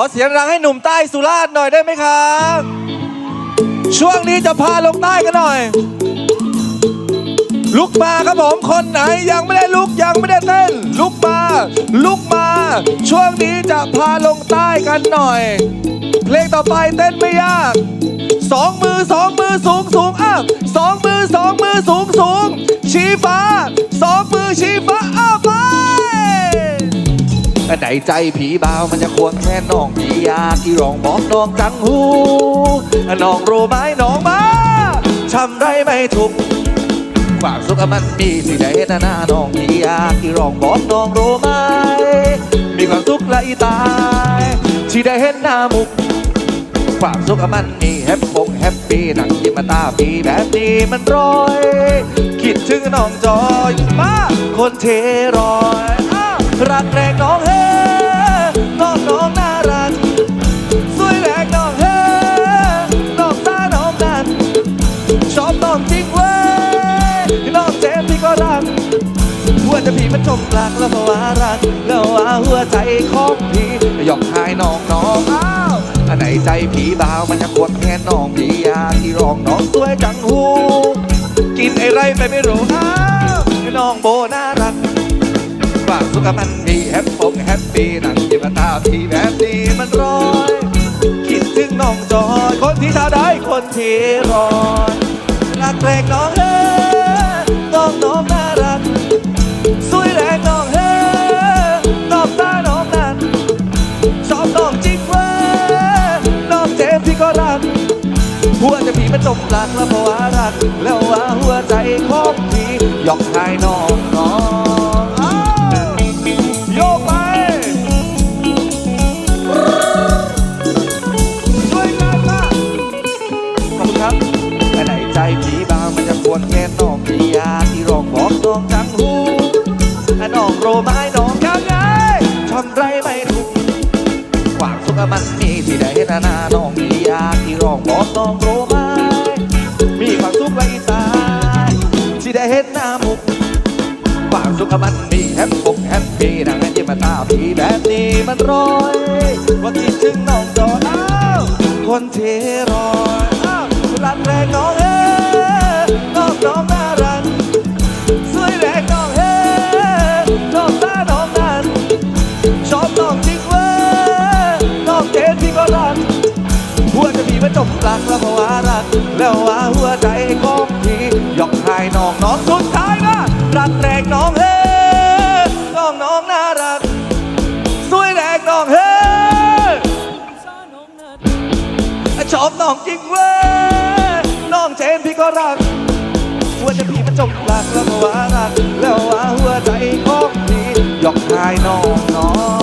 อเสียงดังให้หนุ่มใต้สุราษฎร์หน่อยได้ไหมครับ ช่วงนี้จะพาลงใต้กันหน่อย ลุกมาครับผมคนไหนยังไม่ได้ลุกยังไม่ได้เต้น ลุกมา ลุกมา ช่วงนี้จะพาลงใต้กันหน่อย เพลงต่อไปเต้นไม่ยากสองมือสองมือสูงสูงอ้าวสองมือสองมือสูงสูงชี้ฟ้าสองมือชี้ฟ้าอ้าวไปอันใจผีบ่าวมันจะควงแค่น้องผียาที่ร้องบอกน้องจังหูน้องรู้ไหมน้องมาทำไรไม่ถูกความสุขมันมีสิได้เห็นหน้าน้องที่ยากที่ร้องบอกน้องรู้ไหมมีความสุขและอีตายที่ได้เห็นหน้ามุกความสุขมันมีแฮปปงแฮปปี้นั่งยิ้มมาตาปีแบบนี้มันร้อย คิดถึงน้องจอยมาคนเทรอยอรักแรงน้องเฮ้ จะพี่มันจมรักแล้วว่ารักแล้วว่าหัวใจของพี่ยอกหายน้องน้องอ้าวอันไหนใจผีบ่าวมันจะควงแขนน้องพี่อยากที่ร้องน้องสวยจังหู กินไอไรไปไม่รู้อ้าวน้องโบน่ารักความสุขมันมีแฮปปงแฮปปี้นั่งยิ้มตาพี่แบบนี้มันร้อยคิดถึงน้องจอยคนที่ท่าได้คนที่รอรักแรงน้องเฮ้ จมลักแล้วเพราว่ารัก แล้วว่าหัวใจของพี่ยอกชายน้องน้องโยกไปช่วยกันมาขอบคุณครับแต่ไหนใจผีบางมันจะควรแค่น้องพี่ยาที่ร้องบอกน้องจังหูน้องโรไม้น้องยังไงทำไรไม่ถูกความสุขมันมีที่ไห็นหน้าน้องพี่ยาที่ร้องบอกน้องโร ได้เห็นหน้ามุกความสุขมันมีแฮปปกแฮปปี้นั่งยิ้มมาตาพี่แบบนี้มันร้อยว่าคิดถึงน้องจออ้าวคนเทรอยอ้าวรักแรงน้องเอ้น้องน้องน่ารักสวยแรงน้องเอ้น้องตาน้องนั้นชอบน้องจริงเว้ยน้องเจนพี่ก็รักหัวใจพี่มันจมรักแล้วว่ารักแล้วว่าหัวใจของพี่ น้องน้องสุดท้ายนะรักแรงน้องเฮ้น้องน้องน่ารักสวยแรงน้องเฮ้ชอบน้องจริงเว้ยน้องเจนพี่ก็รักหัวใจพี่มันจมรักแล้วว่ารักแล้วว่าหัวใจของพี่ยอกชายน้องน้อง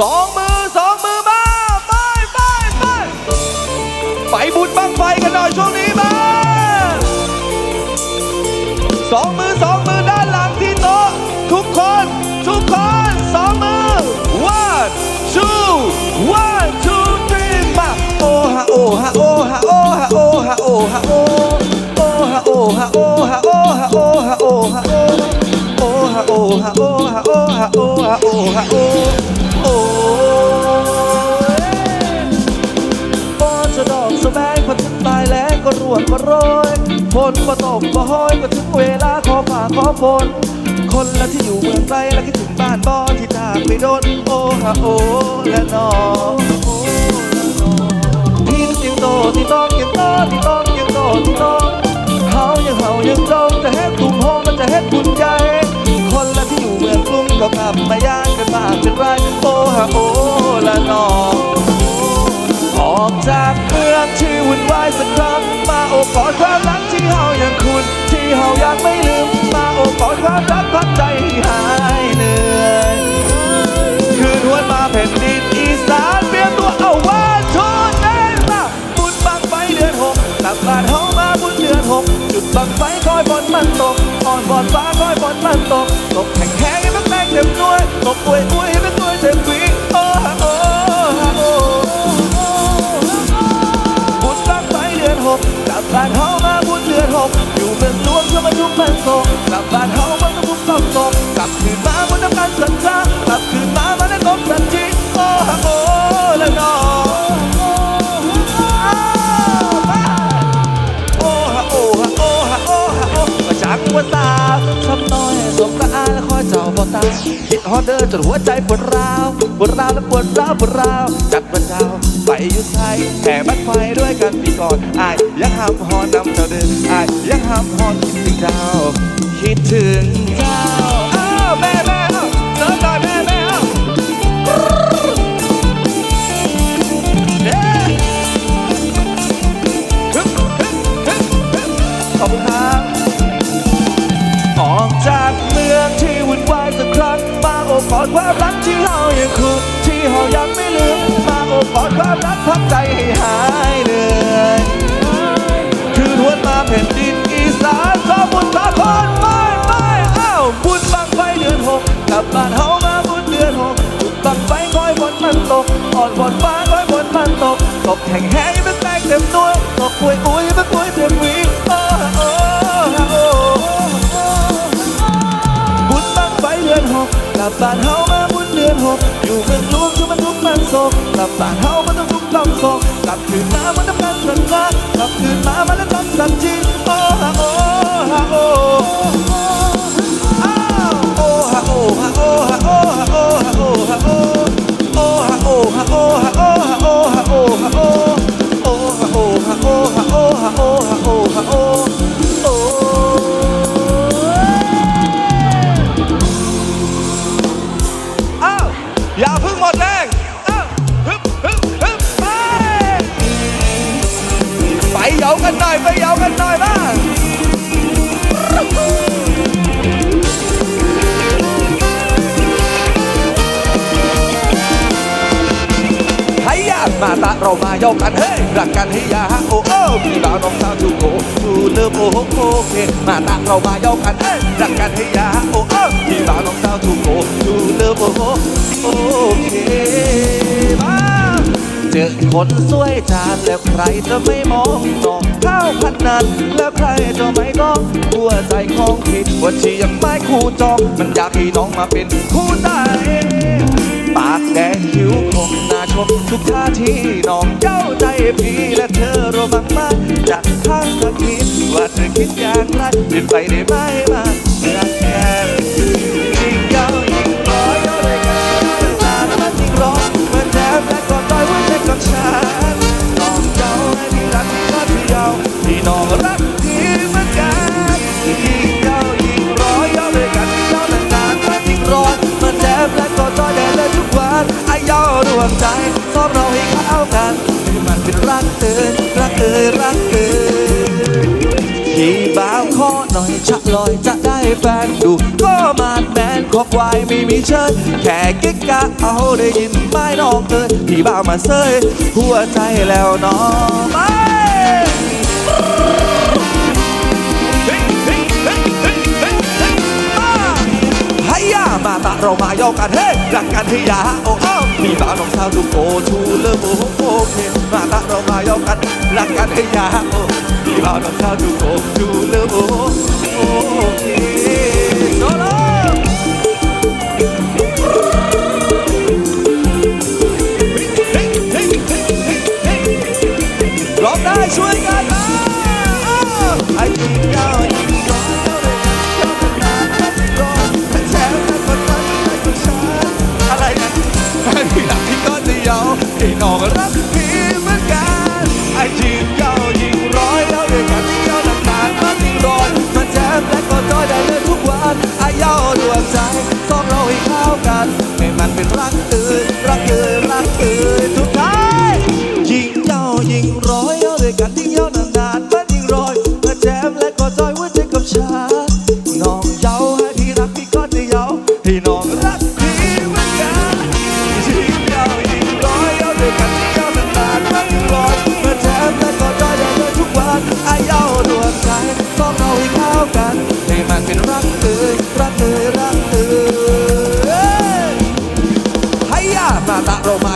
สองมือสองมือมาไปไปไปไปบุญบังไฟกันหน่อยช่วงนี้มาสองมือสองมือด้านหลังที่โต๊ะทุกคนทุกคนสองมือ one two one two three มาโอฮะโอฮะโอฮะโอฮะโอฮะโอฮะโอโอฮะโอฮะโอฮะโอฮะโอฮะโอฮะโอโอฮะโอฮะโอฮะโอฮะโอฮะโอ โอโอพอจะดอกสแบงพอถึงตายแล้วก็รวดก็โรยฝนก็ตกก็ห้อยก็ถึงเวลาขอฝ่าขอฝนคนละที่อยู่เมืองไกลและคิดถึงบ้านบ่อที่ทางไปโดนโอ้ฮะโอ้และนอโอ้และนอที่ยังโตที่ต้องยังโตที่ต้องยังโตที่ต้องเฮายังเฮายังตรงจะเฮ็ดตุ้มโฮมมันจะเฮ็ดบุญใหญ่คนละที่อยู่เมืองกรุงก็กลับมายา กันมากเป็นไรโอฮะโอละนอออกจากเมืองที่วุ่นวายสักครั้งมาโอบกอดความรักที่เฮาอยังคุณ ที่เฮายังไม่ลืมมาโอบกอดความรักพักใจหายเหนื่อยคืนหวนมาแผ่นดินอีสานเตรียมตัวเอาว่าทนเดินมาบุญบังไฟเดือนหกกลับบานเฮามาบุญเดือนหกจุดบังไฟคอยฝนมันตกอ่อนบอนฟ้าคอยฝนมันตกตกแข็งแข็งให้มันแตกเต็มหน่วย ตก อคอยเจ้าบ่ตาคิดฮอดเดอร์จนหัวใจปวดร้าวปวดร้าวและปวดร้าวปวดร้าวจัดวันดาวไปอยู่ไทยแห่บัดไฟด้วยกันปีก่อนอายยังห้ามฮอนนำเจ้าเดินอายยังห้ามฮอนคิดถึงเจ้าคิดถึงเจ้า ตกแห้งแห้งมันแตกเต็มตัวตอกป่วยอุ้ยมันป่วยเต็มวีโอ้โอ้โอ้บุญบังไฟเดือนหกกลับบ้านเฮามาบุญเดือนหกอยู่เมืองหลวงคือมันทุกข์มันโศกกลับบ้านเฮามันต้องทุกข์ต้องโศกกลับคืนมามันต้องการสัญญากลับคืนมามันต้องการสัจจริงโอ้ฮะโอ้โอ้อ้ากันหน่อยไปเหยากันหน่อยบ้างให้ยามาตะเรามาเยากันเฮ้ยรักกันให้ยาโอ้โอ้พี่บ่าวน้องสาวทูโกทูเลิฟโอ้โอเคมาตะเรามาเยากันเฮ้ยรักกันให้ยาโอ้โอ้พี่บ่าวน้องสาวทูโกทูเลิฟโอ้โอเคมา จอคนสวยจานแล้วใครจะไม่มองน้องข้าวพันนั้นแล้วใครจะไม่ร้องหัวใจของผิดว่าชียังไม่คู่จองมันอยากให้น้องมาเป็นคู่ใจปากแดงคิ้วคมหน้าชมทุกท่าที่น้องเจ้าใจพี่และเธอรู้บ้างไหมจากข้างก็คิดว่าเธอคิดอย่างไรเปลี่ยนไปได้ไหมมารักแค่ พี่บ่าวขอหน่อยจะลอยจะได้แฟนดูก็มาดแมนขอบไวไม่มีเชิญแค่กิ๊กกะเอาได้ยินไม่นองเกินพี่บ่าวมาเซยหัวใจแล้วน้องไปเฮ้ยเฮ้ยเฮ้ยเฮ้ยเฮ้ยเฮ้ยมาให้ยามาตะเรามาโยกกันเฮ้รักกันให้ยาโอ้โอ้พี่บ่าวน้องสาวดูโกทูเลิฟโอ้โอเคมาตะเรามาโยกกันรักกันให้ยาโอ้ พี่บ่า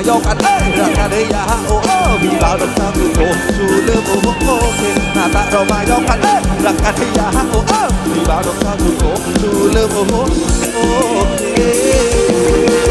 ายกกันเอ้ยรักกันได้ยาโอ้โอ้มีบ่าวดอกสาวคือโอ้ชูเลิฟโอ้โอ้โอเคหน้าตาเรามายกกันเอ้ยรักกันได้ยาโอ้โอ้มีบ่าวดอกสาวคือโอ้ชูเลิฟโอ้โอ้โอเค